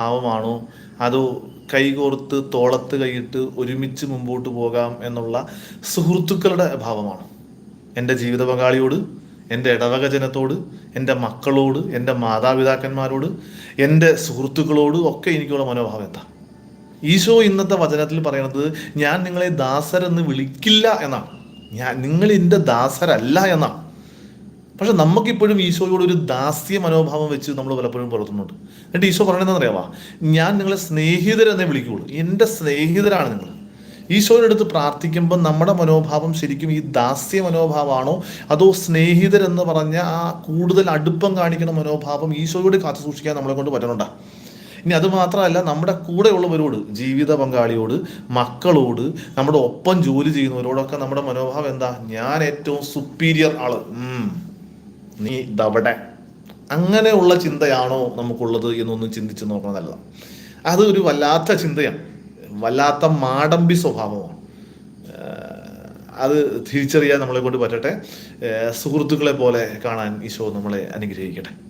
ഭാവമാണോ അതോ കൈകോർത്ത് തോളത്ത് കൈയിട്ട് ഒരുമിച്ച് മുമ്പോട്ട് പോകാം എന്നുള്ള സുഹൃത്തുക്കളുടെ ഭാവമാണ് എന്റെ ജീവിത പങ്കാളിയോട് എന്റെ ഇടവക ജനത്തോട് എന്റെ മക്കളോട് എന്റെ മാതാപിതാക്കന്മാരോട് എന്റെ സുഹൃത്തുക്കളോട് ഒക്കെ എനിക്കുള്ള മനോഭാവം എന്താ? ഈശോ ഇന്നത്തെ വചനത്തിൽ പറയുന്നത് ഞാൻ നിങ്ങളെ ദാസരെന്ന് വിളിക്കില്ല എന്നാണ്. ഞാൻ നിങ്ങൾ എന്റെ ദാസരല്ല എന്നാണ്. പക്ഷെ നമുക്കിപ്പോഴും ഈശോയോട് ഒരു ദാസ്യ മനോഭാവം വെച്ച് നമ്മൾ പലപ്പോഴും പുറത്തുന്നുണ്ട്. എന്നിട്ട് ഈശോ പറയണതെന്ന് അറിയാവാ ഞാൻ നിങ്ങളെ സ്നേഹിതരെന്നേ വിളിക്കുകയുള്ളൂ. എന്റെ സ്നേഹിതരാണ് നിങ്ങൾ. ഈശോയുടെ അടുത്ത് പ്രാർത്ഥിക്കുമ്പോൾ നമ്മുടെ മനോഭാവം ശരിക്കും ഈ ദാസ്യ മനോഭാവമാണോ? അതോ സ്നേഹിതരെന്ന് പറഞ്ഞ ആ കൂടുതൽ അടുപ്പം കാണിക്കുന്ന മനോഭാവം ഈശോയോട് കാത്തു സൂക്ഷിക്കാൻ നമ്മളെ കൊണ്ട് പറ്റുന്നുണ്ടാ ഇനി അത് മാത്രമല്ല നമ്മുടെ കൂടെയുള്ളവരോട് ജീവിത പങ്കാളിയോട് മക്കളോട് നമ്മുടെ ഒപ്പം ജോലി ചെയ്യുന്നവരോടൊക്കെ നമ്മുടെ മനോഭാവം എന്താ? ഞാൻ ഏറ്റവും സുപ്പീരിയർ ആൾ. നീ ദവടെ. അങ്ങനെയുള്ള ചിന്തയാണോ നമുക്കുള്ളത് എന്നൊന്നും ചിന്തിച്ച് നോക്കണം അത് ഒരു വല്ലാത്ത ചിന്തയാണ്. വല്ലാത്ത മാടമ്പി സ്വഭാവമാണ്. അത് തിരിച്ചറിയാൻ നമ്മളെ കൊണ്ട് പറ്റട്ടെ. സുഹൃത്തുക്കളെ പോലെ കാണാൻ ഈശോ നമ്മളെ അനുഗ്രഹിക്കട്ടെ.